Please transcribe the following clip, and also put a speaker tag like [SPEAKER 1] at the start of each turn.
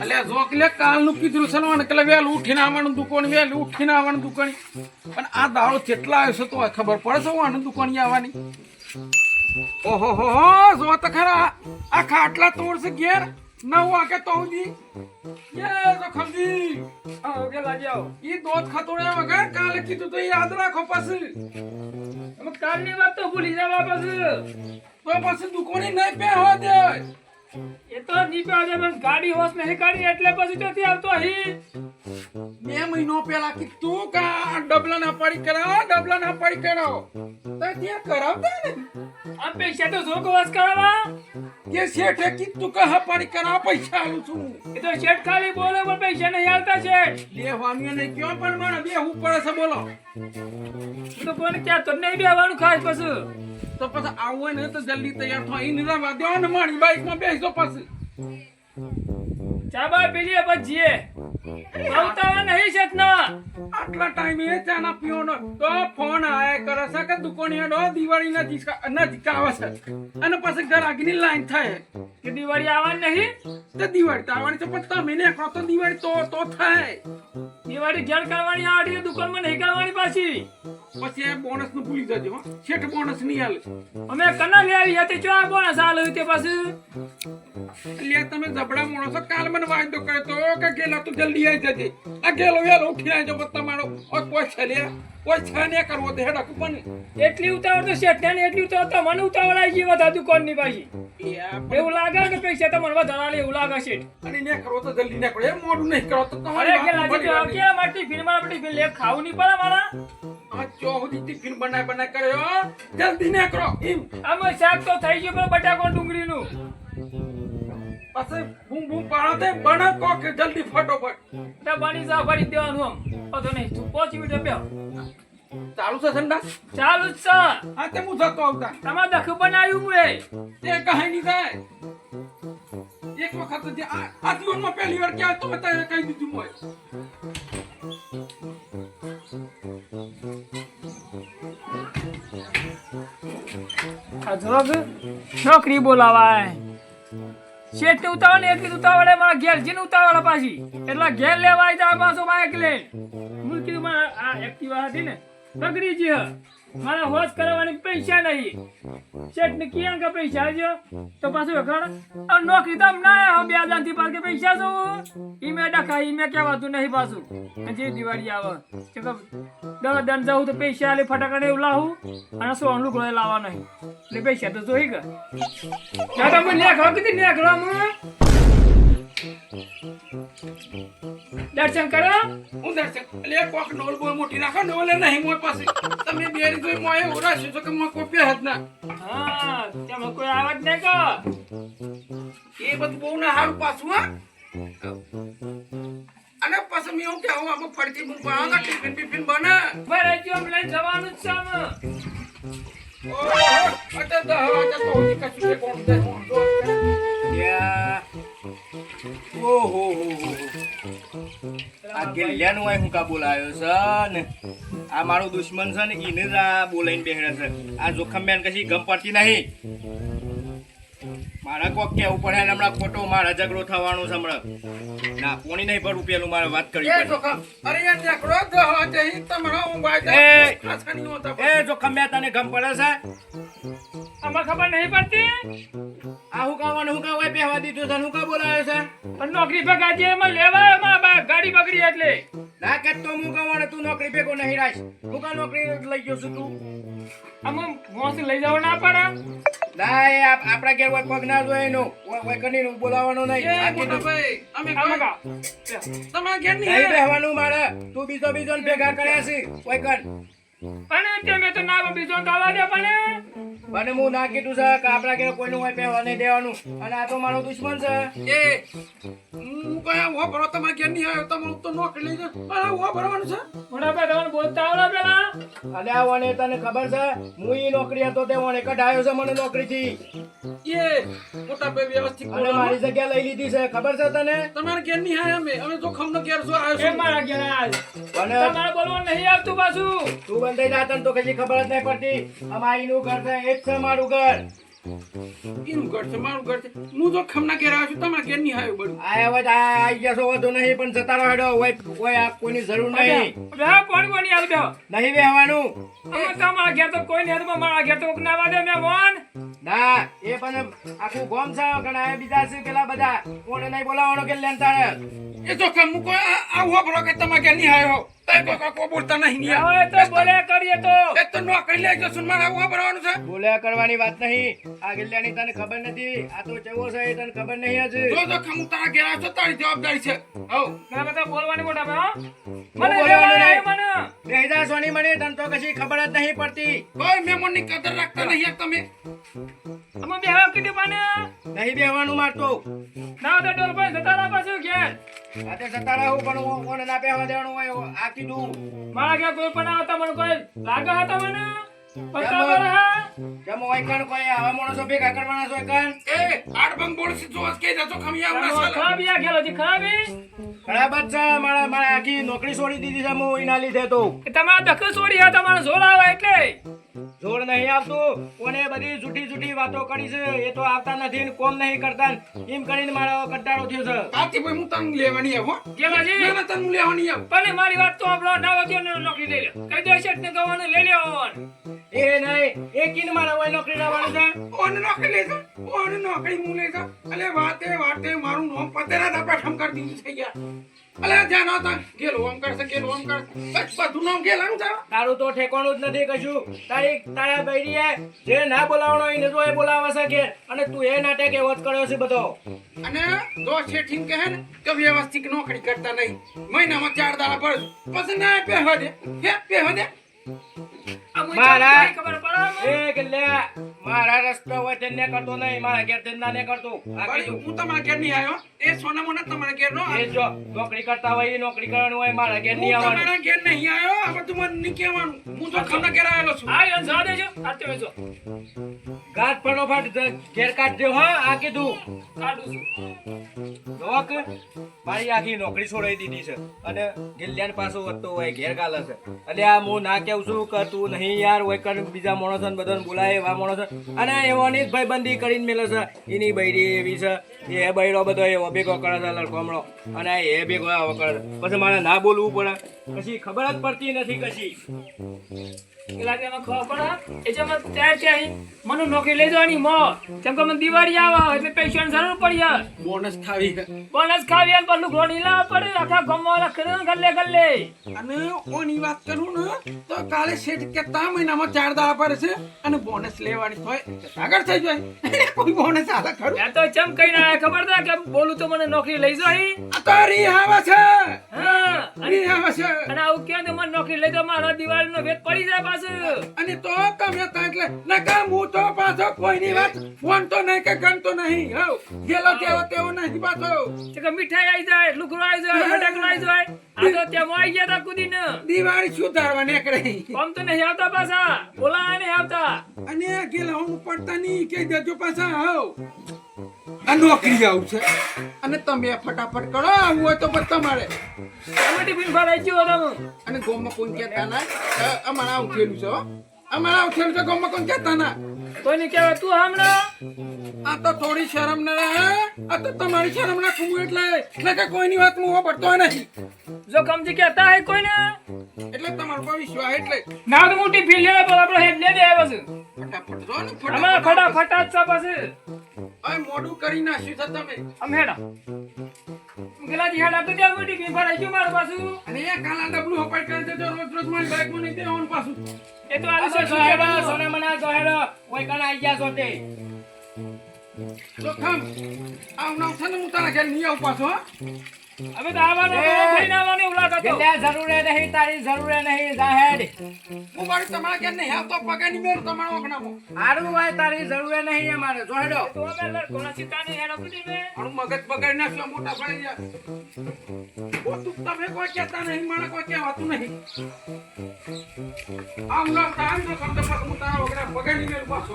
[SPEAKER 1] એટલે જોકલે કાલનું કીધું છે ને કે વહેલું ઉઠીને આવવાનું દુકાન, વહેલું ઉઠીને આવવાનું દુકાન. પણ આ દાડો કેટલા આવ્યો છે તો ખબર પડે છે આનું દુકાન આવવાની? ઓહો, હો હો જો તો ખરા. આ ખાટલા તોડશે ઘેર? નવ વાગે તો સુધી યે તો ખમજી
[SPEAKER 2] આવો કે લાગી આવો.
[SPEAKER 1] ઈ દોત ખતોડ્યા વગર, કાલે કીધું તો યાદ રાખો પછી.
[SPEAKER 2] કાલની વાત તો ભૂલી જવા પછી.
[SPEAKER 1] તો પછી દુકાને નહીં હો દે.
[SPEAKER 2] એ તો નીપે છે બસ ગાડી હોશ નહીં કરી એટલે પછી નથી આવતો અહીં.
[SPEAKER 1] બે મહિનો પહેલા કીધું કે ડબલા ના પાડી કરાવો ડબલા ના પાડી કરાવો. તો ત્યાં કરાવતા ને?
[SPEAKER 2] પૈસા તો જોકો વાસ કરવા?
[SPEAKER 1] કે શેઠે કીધું કે હા પાડી કરાવો પૈસા આલું છું.
[SPEAKER 2] એ તો શેઠ ખાલી બોલે પણ પૈસા નહીં આવતા શેઠ.
[SPEAKER 1] લેવાનું ને કયો પણ મને બે હું પડે છે બોલો.
[SPEAKER 2] તો કોને ક્યાં તો નહીં બેવાનું ખાસ પછી.
[SPEAKER 1] તો પછી આવું ને તો જલ્દી તૈયાર થો ઈ નિરાવા દેવો ને મારી બાઈકમાં બેસજો પછી.
[SPEAKER 2] ચા બા પીલીએ પછી જીએ. આવતા નહીં શેઠ
[SPEAKER 1] આટલા ટાઈમે ચા પીવાનો તો ફોન આયા કરે છે કે દુકાનીયાનો દિવાળી નજીક નજીક આવે છે. અને પછી ગરાગીની લાઈન થાય.
[SPEAKER 2] કે દિવાળી આવવાની નહીં?
[SPEAKER 1] તો દિવાળી તો આવવાની છે પણ તમે ને કહો તો દિવાળી તો તો થાય.
[SPEAKER 2] દિવાળી ઘેર કરવાની આ દુકાનમાં નહીં કરવાની પાછી.
[SPEAKER 1] પછી એ બોનસનું ભૂલી જજો. શેઠ બોનસ નહીં આલે.
[SPEAKER 2] અમે કના લઈ આવી હતી ચો બોનસ આલે તે પાછું?
[SPEAKER 1] એટલે તમે જબડા માણસો કાલ મને વાયદો કર્યો તો કે ગેલા તું જલ્દી આવી જજે આ ગેલો વેલો ઉઠી આવજો પણ તમારો ઓય કોઈ છે લે. કોઈ છે ને કરવો તો હેડા કુપન
[SPEAKER 2] એટલી ઉતાવળ તો શેઠ ને એટલી ઉતાવળ તો મને ઉતાવળ આવી ગઈ બધા દુકાનની પાછી. એવું લાગે કે પૈસા તમને વધારે એવું લાગે શેઠ.
[SPEAKER 1] અને ને કરવો તો જલ્દી ને કરો. એ મોડું નહીં કરો તો
[SPEAKER 2] અરે
[SPEAKER 1] તમારી
[SPEAKER 2] કે
[SPEAKER 1] વાત
[SPEAKER 2] તો કે મારી ટિફિનમાં ખાવું નહીં પડે મારા.
[SPEAKER 1] આ ચોહદી ટિફિન બનાય બનાય કર્યો જલ્દી ને કરો. એમ
[SPEAKER 2] આમાં શાક તો થઈ ગયું પણ બટાકો ડુંગળી ડુંગળીનું.
[SPEAKER 1] પછી બૂમ બૂમ પાડો તે બને કો કે જલ્દી ફટોફટ.
[SPEAKER 2] તે બની જા ફરી દેવાનું આમ. તો નહીં તું પોચી મિનિટ બે
[SPEAKER 1] ચાલુ છે સંડા
[SPEAKER 2] ચાલુ જ છે.
[SPEAKER 1] આ તે હું જતો આવતા.
[SPEAKER 2] તમારે દખ બનાવ્યું હું એ.
[SPEAKER 1] તે કહે નહીં થાય એક વખત જે આ આ જીવનમાં પહેલી વાર ક્યાં તો બતાવે કહી દીધું હોય
[SPEAKER 2] આ જોગ નોકરી બોલાવાય. શેઠ ને ઉતાવળ ને એટલી ઉતાવળે મારા ઘેર જીને ઉતાવળ પાછી એટલે ઘેર લેવાય જા પાછો બાઈક લઈને મૂકી માં આ એક્ટિવા હતી ને, બગડી જી હ. મારા હોશ કરવાની પૈસા નહીં. શેઠ ને કિયા કે પૈસા જો તો પાછું વખાણ. નોકરી તમ ના આયા બે હજારથી કે પૈસા જો ઈ મેં ડખા, ઈ મેં કહેવાતું નહીં પાછું. જે દિવાળી આવે દવા દન જાઉં તો પૈસા આલે, ફટાકડે એવું લાવું. અને સોનું લુગડો લાવવા નહીં. એટલે પૈસા તો જોઈ ગયા દાદા મને હકતી નેક રામ દર્શન કરો.
[SPEAKER 1] હું દર્શન એટલે કોક નોલ બોલ મોટી નાખો નોલે નહીં મોય પાસે તમે બે રીત જોઈ મોય રાખ્યું છે કે મોય કોઈ પહેર જ ના
[SPEAKER 2] હા તમે કોઈ આવત નહીં કો
[SPEAKER 1] એ બધું બહુ ના હારું પાછું હા. અને પછી મેં એવું કહેવું આમાં ફરતી બુક પાડો ટિફિન ટિફિન બને.
[SPEAKER 2] બરે લઈ જવાનું જ છે
[SPEAKER 3] આય હું કા બોલાયો છે ને આ મારો દુશ્મન છે ને ઈને જ આ બોલાઈને બેહડે છે. આ જોખમ બેન કશી ગમ પડતી નહીં. મારા કોક કેવું પડે ને હમણાં ખોટો મારા ઝઘડો થવાનો છે હમણાં. ના કોની નહીં ભરવું પેલું મારે વાત કરી
[SPEAKER 1] એ જોખમ, અરે ઈ તમારા ઊંઘ જાય.
[SPEAKER 3] એ જોખમ બેન તને ગમ પડે છે?
[SPEAKER 2] આમાં ખબર નહીં પડતી?
[SPEAKER 3] આ હું કાવાનું હું કાવાય બેહવા દીધું છે હું કા બોલાયો છે?
[SPEAKER 2] પણ નોકરી ભેગા જે એમાં લેવાય એમાં બા- ગાડી બગડી એટલે.
[SPEAKER 3] ના કે તો હું કાવાનું તું નોકરી ભેગો નહીં રાખ. હું કા નોકરી લઈ ગયો છું તું?
[SPEAKER 2] આમાં મોસ લઈ જવા ના પડે?
[SPEAKER 3] ના એ આપ- આપણા ઘેર કોઈ પગ ના જોય નો કોઈ કની બોલાવવાનો નહીં. આ કીધું.
[SPEAKER 1] ભાઈ, અમે
[SPEAKER 2] આમાં
[SPEAKER 1] તમારા ઘેર નહીં
[SPEAKER 3] નહીં બેહવાનું મારે. તું બીજો બીજો ભેગા કર્યા છે. કોઈ કર.
[SPEAKER 2] અને તમે તો ના બીજો ગાવા દે પણ
[SPEAKER 3] અને હું ના કીધું છે કે આપણા કે કોઈનું હોય પહેવા નહીં દેવાનું. અને આ તો મારો દુશ્મન છે.
[SPEAKER 1] એ હું કયા ઊભા ભરો? તમારા ઘેર નહીં આવ્યો. તમારું તો નોકરી લઈ જાય અરે ઊભા ભરવાનું છે.
[SPEAKER 2] મોટા ભાઈ તમને બોલતા આવડે પેલા?
[SPEAKER 3] અને આ વણે તને ખબર છે હું ઈ નોકરી હતો તે વણે કઢાયો છે મને નોકરીથી.
[SPEAKER 1] એ મોટા ભાઈ વ્યવસ્થિત
[SPEAKER 3] અને મારી જગ્યા લઈ લીધી છે ખબર છે તને?
[SPEAKER 1] તમારે ઘેર નહીં આવ્યા અમે. અમે જોખમનો ઘેર શું આવ્યો
[SPEAKER 2] એ
[SPEAKER 1] છું.
[SPEAKER 2] મારા ઘેર આજ.
[SPEAKER 3] અને
[SPEAKER 2] તમારે બોલવાનું નહીં આવતું પાછું.
[SPEAKER 3] તું બંધાઈ જા તને તો કશી ખબર જ નહીં પડતી. અમારીનું ઘર છે એ જ છે મારું ઘર.
[SPEAKER 1] એનું ઘર છે મારું ઘર છે. હું તો ખમના ઘેર આવ્યો છું તમારા ઘેર નહીં આવ્યો બધું.
[SPEAKER 3] આ હવે તો આ આઈ ગયા છો વધુ નહીં પણ જતા રહો હેડો. ઓય કોઈ આ કોઈની જરૂર નહીં.
[SPEAKER 2] બે કોણ પાણી આવી દો
[SPEAKER 3] નહીં બેહવાનું.
[SPEAKER 2] અમે તમારા ઘેર તો કોઈ નહીં મારા ઘેર તો ના વાદે મેં મોન
[SPEAKER 3] ના એ પણ આખું ગોમ છે ઘણા બીજા છે પેલા બધા. કોને નહીં બોલાવવાનો કે લેન તારે
[SPEAKER 1] એ તો કમ કોઈ આવો વાપરો કે તમારા ઘેર નહીં આવ્યો. તઈ કોઈ કોઈ બોલતા નહીં નહીં
[SPEAKER 2] હવે તો બોલે કરીએ તો.
[SPEAKER 1] એ તો નોકરી લેજો છું આવું વાપરવાનું છે?
[SPEAKER 3] બોલ્યા કરવાની વાત નહીં. આ ગિલ્લાની તને ખબર નથી? આ તો ચેવો છે એ તને ખબર નહીં હજી.
[SPEAKER 1] જો જો ખમ તારા ઘેર આવ્યો તારી જવાબદારી છે. હવ
[SPEAKER 2] મેં બધા બોલવાની મોટા ભાઈ
[SPEAKER 3] હું
[SPEAKER 2] મને
[SPEAKER 3] બોલવાનું નહીં.
[SPEAKER 2] મને.
[SPEAKER 3] બે સોની મળી તને તો કશી ખબર જ નહીં પડતી.
[SPEAKER 1] કોઈ મહેમાનની કદર રાખતા નહીં તમે.
[SPEAKER 2] અમે બે કીધું પાને
[SPEAKER 3] નહીં બેહવાનું મારતો.
[SPEAKER 2] ના તો પર જતા પાછું ઘેર.
[SPEAKER 3] રાતે જતા રહું, પણ ના બેહવા દેવાનું હોય આ
[SPEAKER 2] મારા ઘેર કોઈ પણ આવતા મને કોઈ લાગે હતા મને?
[SPEAKER 3] જમો.
[SPEAKER 2] ભરા
[SPEAKER 3] જેમ કણ કોઈ? આવા માણસો ભેગા કરવાના છો કણ?
[SPEAKER 1] એ આડબંગ બોલ છે જો કે જતો ખમી આવું ના ચાલે
[SPEAKER 2] ગેલો છે. ખરાબી
[SPEAKER 3] ખરાબ જ મારા મારા આખી નોકરી છોડી દીધી છે હું એના લીધે તો.
[SPEAKER 2] તમારા દખલ છોડી હા તમારે ઝોલ આવે એટલે.
[SPEAKER 3] જોર નહીં આવતું. કોને બધી જૂઠી જૂઠી વાતો કરી છે એ તો આવતા નથી ને કોમ નહીં કરતા એમ કરીને મારો કંટાળો થયો છે.
[SPEAKER 1] આથી ભાઈ હું તને લેવાની આવું હો.
[SPEAKER 2] ગેલાજી
[SPEAKER 1] ના ના તને લેવાની આવું.
[SPEAKER 2] પણ મારી વાત તો આપણો ના વધ્યો નોકરી લઈ લે કઈ દે શેઠ ને કહેવાનું લઈ લેવાનું
[SPEAKER 3] એ નહીં એ કિન મારા હોય નોકરી લાવવાનું છે?
[SPEAKER 1] ઓને નોકરી લેજો ઓને નોકરી હું લેજો અલે વાતે વાતે મારું નામ પતેરા દા પેઠમ કરી દીધું છે યાર. અલે જ્યાં ના તા ગેલો કરશે ગેલો આમ કરશે. બધું નામ ગેલાનું છે.
[SPEAKER 3] તારું તો ઠેકાણું જ નથી કશું. તારી તારા બૈરીએ જે ના બોલાવણો એને તો એ બોલાવે છે કે અને તું એ નાટક એવો જ કર્યો છે બધો.
[SPEAKER 1] અને દો શેઠીન કહે ને કે વ્યવસ્થિત નોકરી કરતા નહીં. મહિનામાં ચાર દાડા પર પછી ના પહેવા દે. હે
[SPEAKER 2] મુઈ
[SPEAKER 3] મારા-
[SPEAKER 2] ચાલ ખબર પડે
[SPEAKER 3] એ કે લે મારા રસ્તો હોય તેને કરતો નહીં મારા ઘેર તેને ના કરતો આ
[SPEAKER 1] વળી હું તમારા ઘેર નહીં આવ્યો. એ સોના મોના તમારા ઘેર નો
[SPEAKER 3] એ જો નોકરી કરતા હોય નોકરી કરવાનું હોય મારા ઘેર નહીં આવવાનું.
[SPEAKER 1] તમારા ઘેર નહીં આવ્યો આ બધું મને નહીં કહેવાનું. હું તો ખમના ઘેર આવેલો છું.
[SPEAKER 2] આ યન જા દેજો. આ તે વેચો
[SPEAKER 3] ગાંઠ ફટોફટ ઘેર કાઢજો હા આ કીધું.
[SPEAKER 2] કાઢું છું.
[SPEAKER 3] લોક મારી આખી નોકરી છોડાઈ દીધી છે. અને ગિલ્યાન પાછો વધતો હોય ઘેર ગાલે છે. એટલે આ હું ના કેવું છું કે તું નહીં યાર હોય કર બીજા માણસો બધાને બોલાય એવા માણસો. અને એવાની જ ભાઈબંધી કરીને મેલે છે એની બૈરી એવી છે. એ બૈરો બધો એવો ભેગો કરે છે લડકોમડો અને એ ભેગો આવો કરે છે. પછી મારે ના બોલવું પડે. પછી ખબર જ પડતી નથી કશી.
[SPEAKER 2] મને નોકરી લઈ જવાની મો કેમ કે મને દિવાળી આવે એટલે પૈસાની જરૂર પડી
[SPEAKER 1] બોનસ ખાવી
[SPEAKER 2] બોનસ ખાવી અને પેલું ઘોડી લાવવા પડે આખા ગમવા ગલ્લે ગલ્લે.
[SPEAKER 1] અને ઓની વાત કરું ને તો કાલે શેઠ કે ત્રણ મહિનામાં ચાર દાડા પર છે અને બોનસ લેવાની હોય આગળ થઈ જાય. કોઈ બોનસ આલે ખરું?
[SPEAKER 2] મેં તો ચમ કઈ ના ખબર ના કે બોલું તો મને નોકરી લઈ જાય
[SPEAKER 1] અહીં તો રી આવે છે.
[SPEAKER 2] હા. અને
[SPEAKER 1] આવે
[SPEAKER 2] ક્યાં નોકરી લઈ જાઓ મારા દિવાળીનો વેત પડી જાય પાછું.
[SPEAKER 1] અને તો તમે એટલે નકા હું તો પાછો કોઈની વાત ફોન તો નહીં કે ગણતો નહીં. હવ ગેલો તેવો તેવો નહીં પાછો.
[SPEAKER 2] કે મીઠાઈ આવી જાય લુકડો આવી જાય ફટાકડો આવી જાય. આ તો ત્યાં આવી ગયા તા કુદીને.
[SPEAKER 1] દિવાળી સુધારવા નીકળે.
[SPEAKER 2] આમ તો નહીં આવતા પાછા. બોલા નહીં આવતા.
[SPEAKER 1] અને ગેલા હું પડતા નહીં કે દેજો પાછા હવ. આ નોકરી આવું છે. અને તમે ફટાફટ કરો આવું હોય તો પણ તમારે.
[SPEAKER 2] તમે ટિફિન ભરાઈ ગયો તમે
[SPEAKER 1] અને ગોમમાં કોઈ કહેતા ના? અમારા ઉઠેલું છે અમારા ઉઠેલું છે ગોમમાં કોણ કહેતા ના?
[SPEAKER 2] કોઈને કહેવાય તું હમણાં?
[SPEAKER 1] આ તો થોડી શરમ ના આ તો તમારી શરમ ના રાખવું એટલે એટલે કે કોઈની વાત હું પડતો નહીં.
[SPEAKER 2] જો કમજી કહેતા હે કોઈને?
[SPEAKER 1] એટલે તમારો વિશ્વાસ એટલે.
[SPEAKER 2] ના તો મોટી ટિફિન લે બોલ આપણો હેડ લે દે બસ
[SPEAKER 1] ફટાફટ જો ને
[SPEAKER 2] અમારા
[SPEAKER 1] ફટાફટ
[SPEAKER 2] ફટાફટ જ છે પછી.
[SPEAKER 1] હવે મોડું કરી નાખ્યું છે તમે.
[SPEAKER 2] અમેડા હેડા. ગેલાજી હેડા તો ત્યાં ટિફિન ભરાઈ ગયું મારું પાછું?
[SPEAKER 1] અને એ કાલા ડબલું હપાઈ કરી દેજો રોજ રોજ મારી બાઈકમાં નહીં દેવાનું પાછું.
[SPEAKER 2] એ તો આલી છે
[SPEAKER 3] ગહેડો, સોના મના ગહેડો, કોઈ કણ આઈ ગયા છો તો?
[SPEAKER 1] ખમ આવનાવ છે ને હું તારા ઘેર નહીં આવું પાછો હા.
[SPEAKER 2] હવે તો આવવાનો થઈને આવવાની ઉલાટ હતો.
[SPEAKER 3] જરૂરે નહીં તારી જરૂરે નહીં જાહેર
[SPEAKER 1] હું મારી તમારા કે નહીં આવતો પગારની મેર તમારો ઓગણામાં
[SPEAKER 3] હારું હોય તારી જરૂરે નહીં અમારે. જો હેડો.
[SPEAKER 2] તો અમે લડકોના સીતા નહીં હેડા કુદી મેં?
[SPEAKER 1] મારું મગજ બગાડી નાખ્યો મોટા ભાઈ ઓ તું તમે કોઈ કહેતા નહીં મને કોઈ કહેવાતું નહીં. આમ ના તારી તો કરતો હું તારા વગર બગાડી મેળ પાછો.